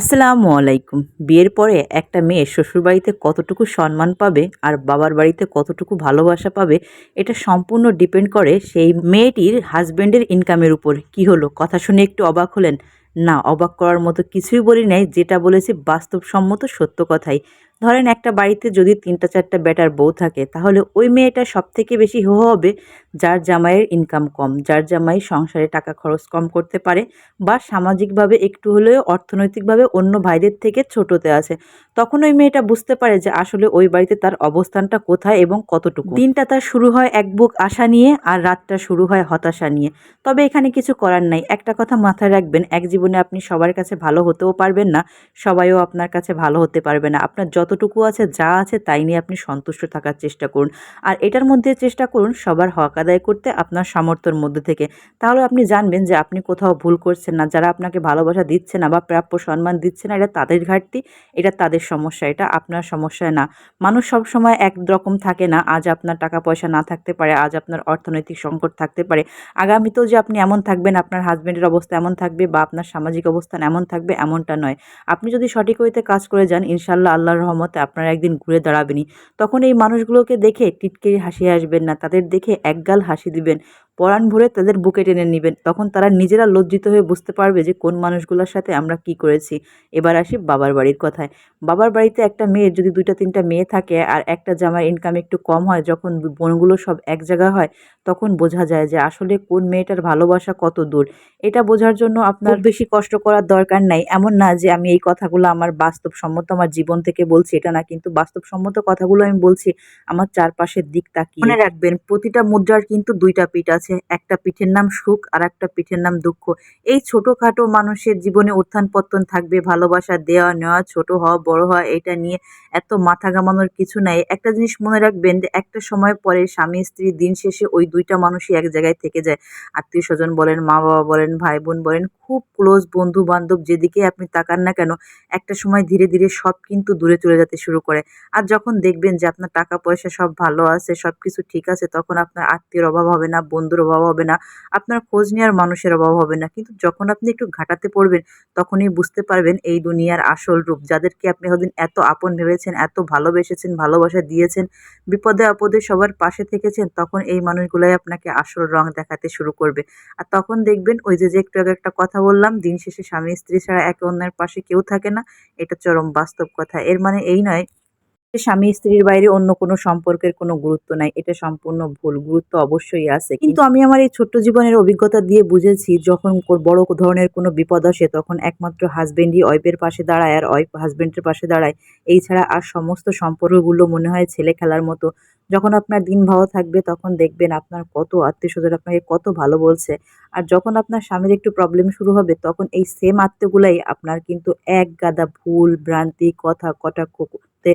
আসসালামু আলাইকুম। বিয়ের পরে একটা মেয়ে শ্বশুরবাড়িতে কতটুকু সম্মান পাবে আর বাবার বাড়িতে কতটুকু ভালোবাসা পাবে, এটা সম্পূর্ণ ডিপেন্ড করে সেই মেয়েটির হাজব্যান্ডের ইনকামের উপর। কি হলো? কথা শুনে একটু অবাক হলেন। না, অবাক করার মতো কিছুই বলি নাই, যেটা বলেছি বাস্তবসম্মত সত্য কথাই। ধরেন একটা বাড়িতে যদি তিনটা চারটা বেটার বউ থাকে, তাহলে ওই মেয়েটা সব থেকে বেশি হো হবে যার জামাইয়ের ইনকাম কম, যার জামাই সংসারে টাকা খরচ কম করতে পারে বা সামাজিকভাবে একটু হলেও অর্থনৈতিকভাবে অন্য ভাইদের থেকে ছোটোতে আছে। তখন ওই মেয়েটা বুঝতে পারে যে আসলে ওই বাড়িতে তার অবস্থানটা কোথায় এবং কতটুকু। দিনটা তার শুরু হয় এক বুক আশা নিয়ে আর রাতটা শুরু হয় হতাশা নিয়ে। তবে এখানে কিছু করার নাই। একটা কথা মাথায় রাখবেন, এক জীবনে আপনি সবার কাছে ভালো হতেও পারবেন না, সবাইও আপনার কাছে ভালো হতে পারবে না। আপনার যতটুকু আছে, যা আছে তাই নিয়ে আপনি সন্তুষ্ট থাকার চেষ্টা করুন। আর এটার মধ্যে চেষ্টা করুন সবার হক আদায় করতে আপনার সামর্থ্যের মধ্যে থেকে। তাহলে আপনি জানবেন যে আপনি কোথাও ভুল করছেন না, যারা আপনাকে ভালোবাসা দিচ্ছে না বা প্রাপ্য সম্মান দিচ্ছে না, এটা তাদের ঘাটতি, এটা তাদের সমস্যা, এটা আপনার সমস্যা না। মানুষ সব সময় এক রকম থাকে না, আজ আপনার টাকা পয়সা না থাকতে পারে, আজ আপনার অর্থনৈতিক সংকট থাকতে পারে। আগামীতেও যে আপনি এমন থাকবেন, আপনার হাজব্যান্ডের অবস্থা এমন থাকবে বা আপনার সামাজিক অবস্থান এমন থাকবে, এমনটা নয়। আপনি যদি সঠিক হইতে কাজ করে যান ইনশাল্লাহ আল্লাহর রহমতে আপনারা একদিন ঘুরে দাঁড়াবেনই। তখন এই মানুষগুলোকে দেখে টিটকে হাসি আসবেন না, তাদের দেখে একগাল হাসি দিবেন। পরাণ ভরে তাদের বুকে টেনে নেবেন। তখন তারা নিজেরা লজ্জিত হয়ে বুঝতে পারবে যে কোন মানুষগুলোর সাথে আমরা কি করেছি। এবার আসি বাবার বাড়ির কথায়। বাবার বাড়িতে একটা মেয়ে যদি দুইটা তিনটা মেয়ে থাকে আর একটা জামার ইনকাম একটু কম হয় যখন বোনগুলো সব এক জায়গা হয় তখন বোঝা যায় যে আসলে কোন মেয়েটার ভালোবাসা কত দূর। এটা বোঝার জন্য আপনার বেশি কষ্ট করার দরকার নাই। এমন না যে আমি এই কথাগুলো আমার বাস্তবসম্মত আমার জীবন থেকে বলছি এটা না। কিন্তু বাস্তবসম্মত কথাগুলো আমি বলছি আমার চারপাশের দিক তাকিয়ে মনে রাখবেন প্রতিটা মুদ্রার কিন্তু দুইটা পিঠ আছে। একটা পিঠের নাম সুখ আর একটা পিঠের নাম দুঃখ। এই ছোটোখাটো মানুষের জীবনে উত্থান পত্তন থাকবে, ভালোবাসা দেওয়া, নেওয়া, ছোট হওয়া, বড় হওয়া, এটা নিয়ে এত মাথা ঘামানোর কিছু নাই। একটা জিনিস মনে রাখবেন যে একটা সময় পরে স্বামী, স্ত্রী দিন শেষে ওই দুইটা মানুষই এক জায়গায় থেকে যায়। আত্মীয় স্বজন বলেন, মা বাবা বলেন, ভাই বোন বলেন, খুব ক্লোজ বন্ধু বান্ধব যেদিকে আপনি তাকান না কেন, একটা সময় ধীরে ধীরে সব কিন্তু দূরে চলে যেতে শুরু করে। আর যখন দেখবেন যে আপনার টাকা পয়সা সব ভালো আছে সব কিছু ঠিক আছে, তখন আপনার আত্মীয়র অভাব হবে না বন্ধুর অভাব হবে না, আপনার খোঁজ নেওয়ার মানুষের অভাব হবে না। কিন্তু যখন আপনি একটু ঘাটাতে পড়বেন, তখনই বুঝতে পারবেন এই দুনিয়ার আসল রূপ। যাদেরকে আপনি হদিন এত আপন ভেবেছেন, এত ভালোবেসেছেন, ভালোবাসা দিয়েছেন, বিপদে আপদে সবার পাশে থেকেছেন, তখন এই মানুষগুলাই আপনাকে আসল রং দেখাতে শুরু করবে। আর তখন দেখবেন ওই যে যে একটু আগে একটা কথা বললাম, দিন শেষে স্বামী স্ত্রী ছাড়া একে অন্যের পাশে কেউ থাকে না, এটা চরম বাস্তব কথা। এর মানে এই নয় স্বামী স্ত্রীর বাইরে অন্য কোনো সম্পর্কের কোনো গুরুত্ব নাই, এটা সম্পূর্ণ ভুল, গুরুত্ব অবশ্যই আছে। কিন্তু আমি আমার এই ছোট্ট জীবনের অভিজ্ঞতা দিয়ে বুঝেছি, যখন বড় ধরনের কোনো বিপদ আসে, তখন একমাত্র হাজবেন্ডই ওয়াইফের পাশে দাঁড়ায়, আর ওয়াইফ হাজবেন্ডের পাশে দাঁড়ায়। এই ছাড়া আর সমস্ত সম্পর্কগুলো মনে হয় ছেলে খেলার মতো। যখন আপনার দিন ভালো থাকবে, তখন দেখবেন আপনার কত আত্মীয় স্বজন আপনাকে কত ভালো বলছে। আর যখন আপনার স্বামীর একটু প্রবলেম শুরু হবে, তখন এই সেম আত্মীয়গুলাই আপনার কিন্তু এক গাদা ভুল, ভ্রান্তি, কথা, কটাক্ষ করতে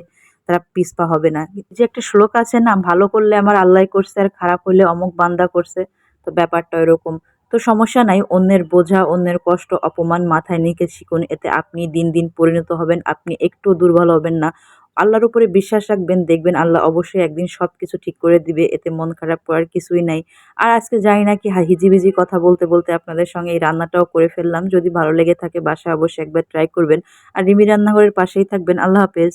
তারা পিছপা হবে না। যে একটা শ্লোক আছে না, ভালো করলে আমার আল্লাহ করছে আর খারাপ হলে অমুক বান্দা করছে। তো ব্যাপারটা এরকম তো সমস্যা নাই, অন্যের বোঝা, অন্যের কষ্ট, অপমান মাথায় নিকে শিখুন, এতে আপনি দিন দিন পরিণত হবেন, আপনি একটু দুর্বল হবেন না। আল্লাহর উপরে বিশ্বাস রাখবেন, দেখবেন আল্লাহ অবশ্যই একদিন সব কিছু ঠিক করে দিবে, এতে মন খারাপ করার কিছুই নাই। আর আজকে জানি না কি হিজিবিজি কথা বলতে বলতে আপনাদের সঙ্গে এই রান্নাটাও করে ফেললাম। যদি ভালো লেগে থাকে বাসায় অবশ্যই একবার ট্রাই করবেন। আর রিমি রান্নাঘরের পাশেই থাকবেন। আল্লাহ হাফেজ।